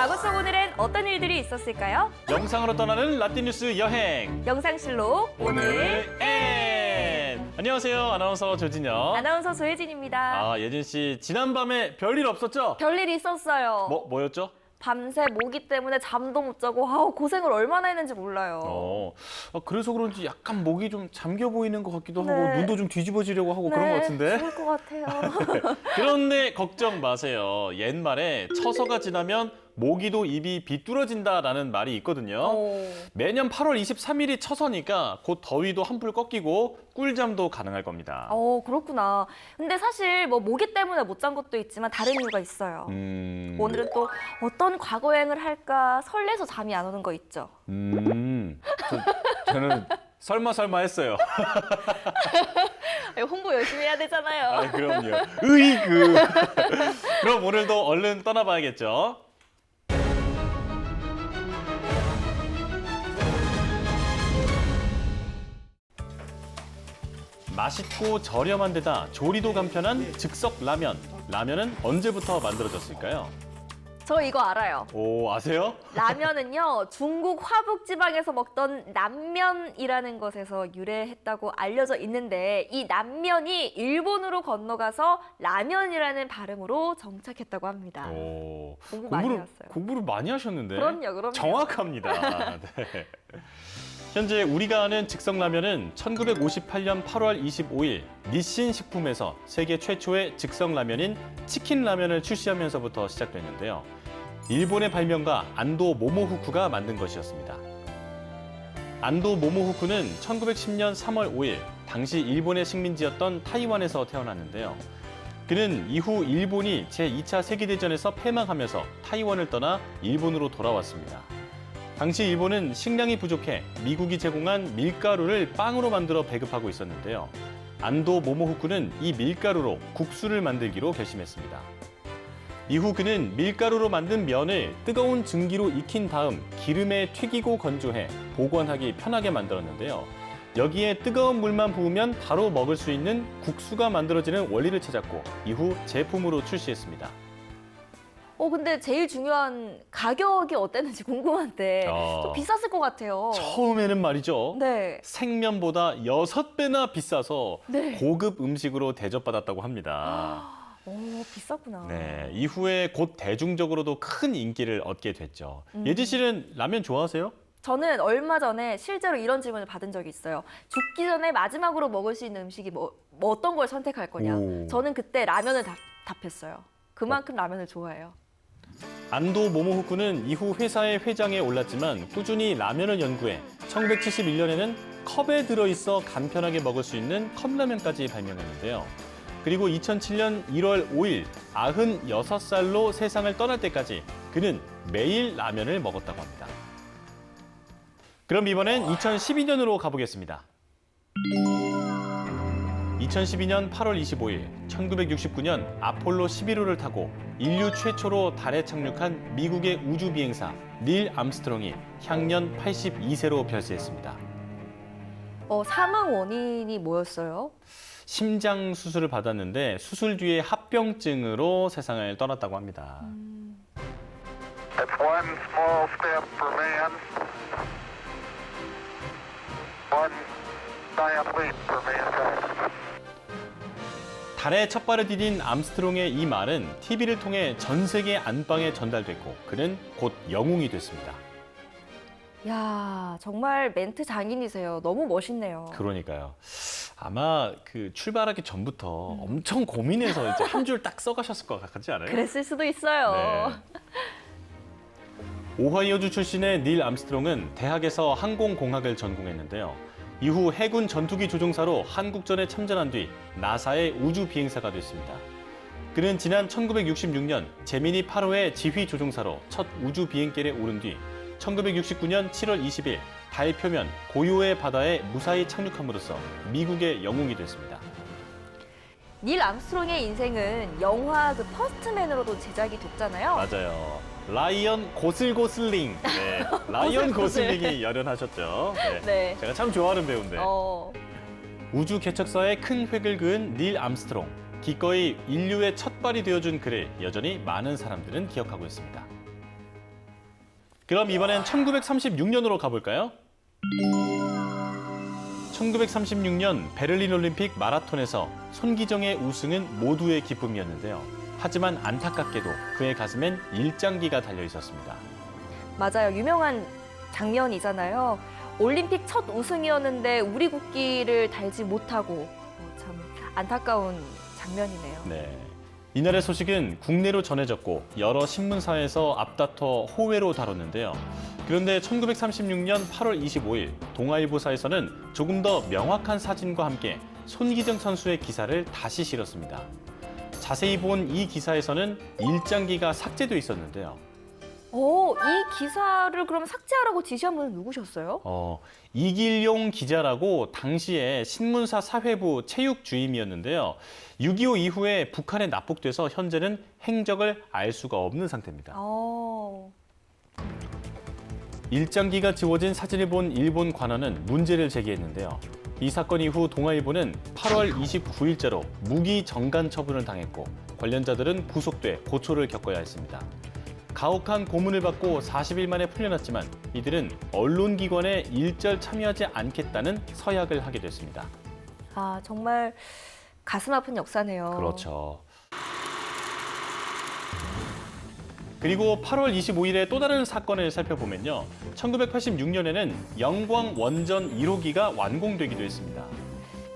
과거 속 오늘엔 어떤 일들이 있었을까요? 영상으로 떠나는 라떼뉴스 여행. 영상실록 오늘 엔. 안녕하세요. 아나운서 조진영. 아나운서 조혜진입니다. 아, 예진 씨 지난밤에 별일 없었죠? 별일이 있었어요. 뭐 뭐였죠? 밤새 모기 때문에 잠도 못 자고 아우 고생을 얼마나 했는지 몰라요. 어. 아, 그래서 그런지 약간 목이 좀 잠겨 보이는 것 같기도 하고 네. 눈도 좀 뒤집어지려고 하고 그런 것 같은데. 죽을 것 같아요. 그런데 걱정 마세요. 옛말에 처서가 지나면 모기도 입이 비뚤어진다라는 말이 있거든요. 어. 매년 8월 23일이 처서니까 곧 더위도 한풀 꺾이고 꿀잠도 가능할 겁니다. 어, 그렇구나. 근데 사실 뭐 모기 때문에 못 잔 것도 있지만 다른 이유가 있어요. 음. 오늘은 또 어떤 과거 여행을 할까 설레서 잠이 안 오는 거 있죠. 음. 저, 저는 설마 설마 했어요. 홍보 열심히 해야 되잖아요. 아, 그럼요. 으이그. 그럼 오늘도 얼른 떠나봐야겠죠. 맛있고 저렴한 데다 조리도 간편한 즉석 라면. 라면은 언제부터 만들어졌을까요? 저 이거 알아요. 오, 아세요? 라면은요 중국 화북 지방에서 먹던 남면이라는 것에서 유래했다고 알려져 있는데 이 남면이 일본으로 건너가서 라면이라는 발음으로 정착했다고 합니다. 오, 공부 많이 공부를, 했어요. 공부를 많이 하셨는데. 그럼요, 그럼요. 정확합니다. 네. 현재 우리가 아는 즉석라면은 1958년 8월 25일 니신 식품에서 세계 최초의 즉석라면인 치킨라면을 출시하면서부터 시작됐는데요. 일본의 발명가 안도 모모후쿠가 만든 것이었습니다. 안도 모모후쿠는 1910년 3월 5일 당시 일본의 식민지였던 타이완에서 태어났는데요. 그는 이후 일본이 제2차 세계대전에서 패망하면서 타이완을 떠나 일본으로 돌아왔습니다. 당시 일본은 식량이 부족해 미국이 제공한 밀가루를 빵으로 만들어 배급하고 있었는데요. 안도 모모후쿠는 이 밀가루로 국수를 만들기로 결심했습니다. 이후 그는 밀가루로 만든 면을 뜨거운 증기로 익힌 다음 기름에 튀기고 건조해 보관하기 편하게 만들었는데요. 여기에 뜨거운 물만 부으면 바로 먹을 수 있는 국수가 만들어지는 원리를 찾았고 이후 제품으로 출시했습니다. 어 근데 제일 중요한 가격이 어땠는지 궁금한데 어. 좀 비쌌을 것 같아요. 처음에는 말이죠. 네. 생면보다 여섯 배나 비싸서 네. 고급 음식으로 대접받았다고 합니다. 오 비쌌구나. 네, 이후에 곧 대중적으로도 큰 인기를 얻게 됐죠. 음. 예지 씨는 라면 좋아하세요? 저는 얼마 전에 실제로 이런 질문을 받은 적이 있어요. 죽기 전에 마지막으로 먹을 수 있는 음식이 뭐, 뭐 어떤 걸 선택할 거냐. 오. 저는 그때 라면을 답, 답했어요. 그만큼 라면을 좋아해요. 안도 모모후쿠는 이후 회사의 회장에 올랐지만 꾸준히 라면을 연구해 1971년에는 컵에 들어있어 간편하게 먹을 수 있는 컵라면까지 발명했는데요. 그리고 2007년 1월 5일 96살로 세상을 떠날 때까지 그는 매일 라면을 먹었다고 합니다. 그럼 이번엔 2012년으로 가보겠습니다. 2012년 8월 25일 1969년 아폴로 11호를 타고 인류 최초로 달에 착륙한 미국의 우주 비행사 닐 암스트롱이 향년 82세로 별세했습니다. 어, 사망 원인이 뭐였어요? 심장 수술을 받았는데 수술 뒤에 합병증으로 세상을 떠났다고 합니다. For man, 달에 첫 발을 디딘 암스트롱의 이 말은 TV를 통해 전 세계 안방에 전달됐고 그는 곧 영웅이 됐습니다. 야 정말 멘트 장인이세요. 너무 멋있네요. 그러니까요. 아마 그 출발하기 전부터 엄청 고민해서 이제 한 줄 딱 써가셨을 것 같지 않아요? 그랬을 수도 있어요. 네. 오하이오주 출신의 닐 암스트롱은 대학에서 항공공학을 전공했는데요. 이후 해군 전투기 조종사로 한국전에 참전한 뒤 나사의 우주 비행사가 됐습니다. 그는 지난 1966년 제미니 8호의 지휘 조종사로 첫 우주 비행길에 오른 뒤 1969년 7월 20일 달 표면 고요의 바다에 무사히 착륙함으로써 미국의 영웅이 됐습니다. 닐 암스트롱의 인생은 영화 그 퍼스트맨으로도 제작이 됐잖아요. 맞아요. 라이언 고슬고슬링. 네. 라이언. 고슬링이 열연하셨죠. 네. 네. 제가 참 좋아하는 배우인데. 어, 우주 개척사에 큰 획을 그은 닐 암스트롱. 기꺼이 인류의 첫 발이 되어준 그를 여전히 많은 사람들은 기억하고 있습니다. 그럼 이번엔 1936년으로 가볼까요? 1936년 베를린 올림픽 마라톤에서 손기정의 우승은 모두의 기쁨이었는데요. 하지만 안타깝게도 그의 가슴엔 일장기가 달려 있었습니다. 맞아요. 유명한 장면이잖아요. 올림픽 첫 우승이었는데 우리 국기를 달지 못하고 어, 참 안타까운 장면이네요. 네. 이날의 소식은 국내로 전해졌고 여러 신문사에서 앞다퉈 호외로 다뤘는데요. 그런데 1936년 8월 25일 동아일보사에서는 조금 더 명확한 사진과 함께 손기정 선수의 기사를 다시 실었습니다. 자세히 본 이 기사에서는 일장기가 삭제돼 있었는데요. 오, 어, 이 기사를 그럼 삭제하라고 지시한 분은 누구셨어요? 어, 이길용 기자라고 당시에 신문사 사회부 체육 주임이었는데요. 6.25 이후에 북한에 납북돼서 현재는 행적을 알 수가 없는 상태입니다. 어, 일장기가 지워진 사진을 본 일본 관원은 문제를 제기했는데요. 이 사건 이후 동아일보는 8월 29일자로 무기 정간 처분을 당했고 관련자들은 구속돼 고초를 겪어야 했습니다. 가혹한 고문을 받고 40일 만에 풀려났지만 이들은 언론기관에 일절 참여하지 않겠다는 서약을 하게 됐습니다. 아 정말 가슴 아픈 역사네요. 그렇죠. 그리고 8월 25일에 또 다른 사건을 살펴보면요. 1986년에는 영광 원전 1호기가 완공되기도 했습니다.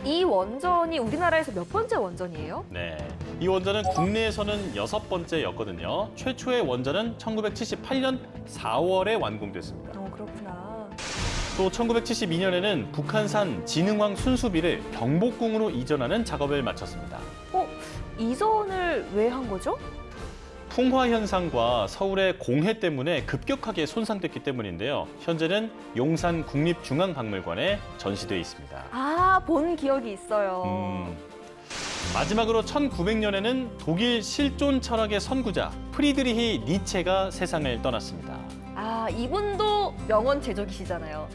이 원전이 우리나라에서 몇 번째 원전이에요? 네. 이 원전은 국내에서는 여섯 번째였거든요. 최초의 원전은 1978년 4월에 완공됐습니다. 어 그렇구나. 또 1972년에는 북한산 진흥황 순수비를 경복궁으로 이전하는 작업을 마쳤습니다. 어 이전을 왜 한 거죠? 풍화 현상과 서울의 공해 때문에 급격하게 손상됐기 때문인데요. 현재는 용산 국립중앙박물관에 전시돼 있습니다. 아 본 기억이 있어요. 음, 마지막으로 1900년에는 독일 실존 철학의 선구자 프리드리히 니체가 세상을 떠났습니다. 아 이분도 명언 제조기시잖아요.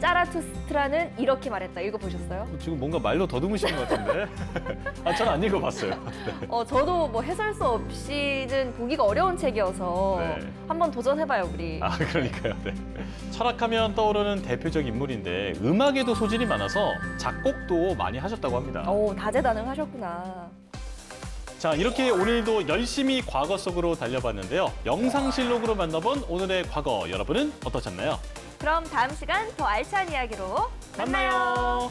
짜라투스트라는 이렇게 말했다. 읽어보셨어요? 지금 뭔가 말로 더듬으시는 것 같은데? 아, 저는 안 읽어봤어요. 어 저도 뭐 해설수 없이는 보기가 어려운 책이어서 네. 한번 도전해봐요 우리. 아, 그러니까요. 네. 철학하면 떠오르는 대표적 인물인데 음악에도 소질이 많아서 작곡도 많이 하셨다고 합니다. 오 다재다능하셨구나. 자, 이렇게 오늘도 열심히 과거 속으로 달려봤는데요. 영상실록으로 만나본 오늘의 과거 여러분은 어떠셨나요? 그럼 다음 시간 더 알찬 이야기로 만나요.